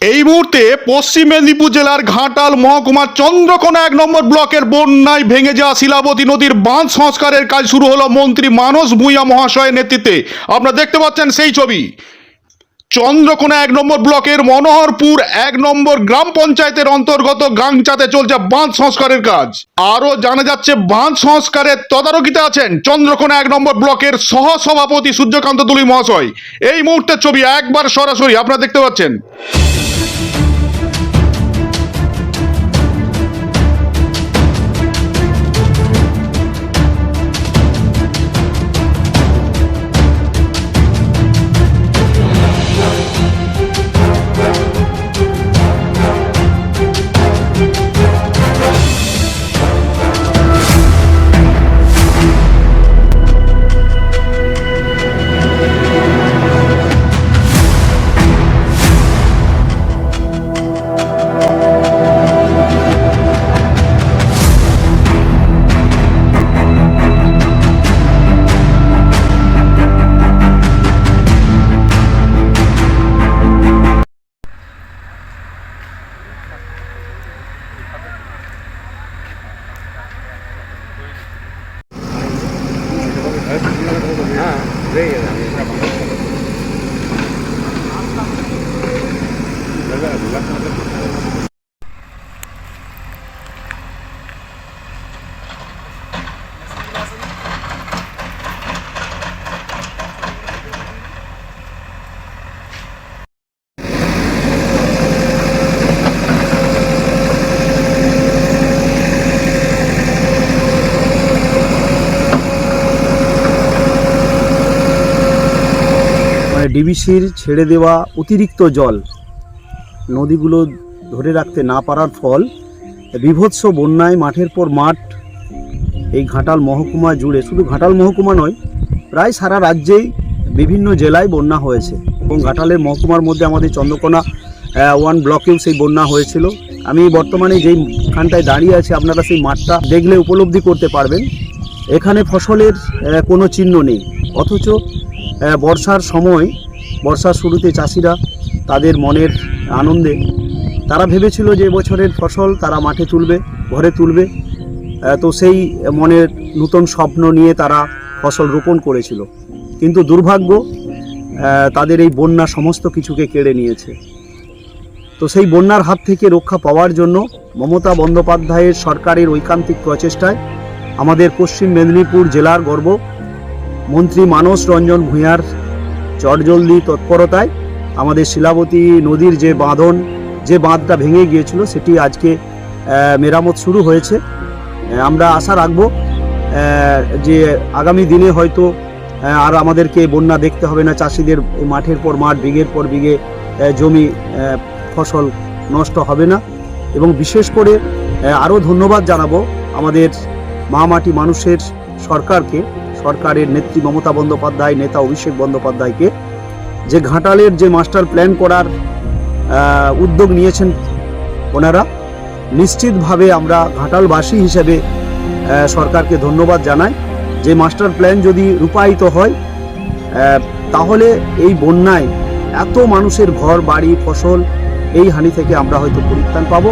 এই মুহূর্তে পশ্চিম মেদিনীপুর জেলার ঘাটাল মহকুমার চন্দ্রকোনা এক নম্বর ব্লকের বন্যায় ভেঙে যাওয়া শিলাবতী নদীর বাঁধ সংস্কারের কাজ শুরু হলো মন্ত্রী মানস ভূঁইয়া মহাশয়ের নেতৃত্বে। আপনারা দেখতে পাচ্ছেন সেই ছবি। চন্দ্রকোনা এক নম্বর ব্লকের মনোহরপুর এক নম্বর গ্রাম পঞ্চায়েতের অন্তর্গত গাংচাতে চলছে বাঁধ সংস্কারের কাজ। আরও জানা যাচ্ছে, বাঁধ সংস্কারের তদারকিতে আছেন চন্দ্রকোনা এক নম্বর ব্লকের সহ সভাপতি সূর্যকান্ত তুলি মহাশয়। এই মুহূর্তের ছবি একবার সরাসরি আপনারা দেখতে পাচ্ছেন। Gracias. Ada, মানে ডিবিসির ছেড়ে দেওয়া অতিরিক্ত জল নদীগুলো ধরে রাখতে না পারার ফল বিভৎস বন্যায় মাঠের পর মাঠ এই ঘাটাল মহকুমা জুড়ে। শুধু ঘাটাল মহকুমা নয়, প্রায় সারা রাজ্যেই বিভিন্ন জেলায় বন্যা হয়েছে। এবং ঘাটালের মহকুমার মধ্যে আমাদের চন্দ্রকোনা ওয়ান ব্লকেও সেই বন্যা হয়েছিল। আমি বর্তমানে যেই খানটায় দাঁড়িয়ে আছি, আপনারা সেই মাঠটা দেখলে উপলব্ধি করতে পারবেন। এখানে ফসলের কোনো চিহ্ন নেই। অথচ বর্ষার সময়, বর্ষার শুরুতে চাষিরা তাদের মনের আনন্দে, তারা ভেবেছিল যে এবছরের ফসল তারা মাঠে তুলবে, ঘরে তুলবে। তো সেই মনের নূতন স্বপ্ন নিয়ে তারা ফসল রোপণ করেছিল। কিন্তু দুর্ভাগ্য তাদের এই বন্যা সমস্ত কিছুকে কেড়ে নিয়েছে। তো সেই বন্যার হাত থেকে রক্ষা পাওয়ার জন্য মমতা বন্দ্যোপাধ্যায়ের সরকারের ঐকান্তিক প্রচেষ্টায় আমাদের পশ্চিম মেদিনীপুর জেলার গর্ব মন্ত্রী মানস রঞ্জন ভূঁইয়ার চটজলদি তৎপরতায় আমাদের শিলাবতী নদীর যে বাঁধন, যে বাঁধটা ভেঙে গিয়েছিল, সেটি আজকে মেরামত শুরু হয়েছে। আমরা আশা রাখব যে আগামী দিনে হয়তো আর আমাদেরকে বন্যা দেখতে হবে না, চাষিদের মাঠের পর মাঠ, বিঘের পর বিঘে জমি ফসল নষ্ট হবে না। এবং বিশেষ করে আরও ধন্যবাদ জানাব আমাদের মা মাটি মানুষের সরকারকে সরকারের নেত্রী মমতা বন্দ্যোপাধ্যায়, নেতা অভিষেক বন্দ্যোপাধ্যায়কে যে ঘাটালের যে মাস্টার প্ল্যান করার উদ্যোগ নিয়েছেন ওনারা, নিশ্চিতভাবে আমরা ঘাটালবাসী হিসেবে সরকারকে ধন্যবাদ জানাই। যে মাস্টার প্ল্যান যদি রূপায়িত হয় তাহলে এই বন্যায় এত মানুষের ঘর, বাড়ি, ফসল এই হানি থেকে আমরা হয়তো পরিত্রাণ পাবো।